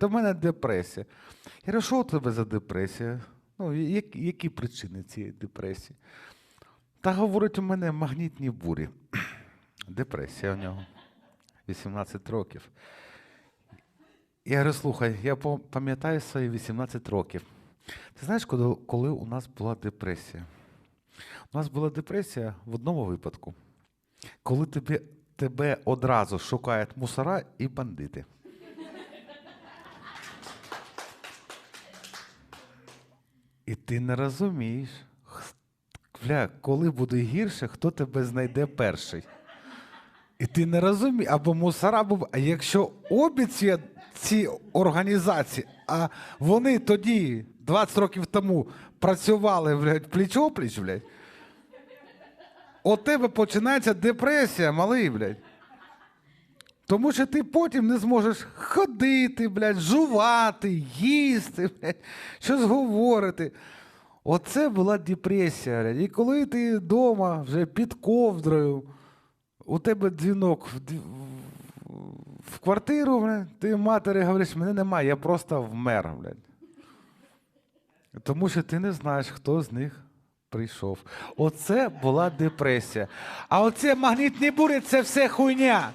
Та в мене депресія. Я кажу, що у тебе за депресія? Ну, які, причини цієї депресії? Та говорить, у мене магнітні бурі. Депресія у нього. 18 років. Я говорю, слухай, я пам'ятаю свої 18 років. Ти знаєш, коли, коли у нас була депресія? У нас була депресія в одному випадку, коли тебе, тебе одразу шукають мусора і бандити. І ти не розумієш, бля, коли буде гірше, хто тебе знайде перший. І ти не розумієш, або мусора, або. А якщо обі ці, ці організації, а вони тоді, 20 років тому, працювали блядь, пліч-опліч, блядь, у тебе починається депресія, малий, блядь. Тому що ти потім не зможеш ходити, блядь, жувати, їсти, блядь, щось говорити. Оце була депресія. Блядь. І коли ти вдома вже під ковдрою, у тебе дзвінок в, в квартиру, блядь, ти матері говориш, мене немає, я просто вмер. Блядь. Тому що ти не знаєш, хто з них прийшов. Оце була депресія. А оце магнітні бурі це все хуйня.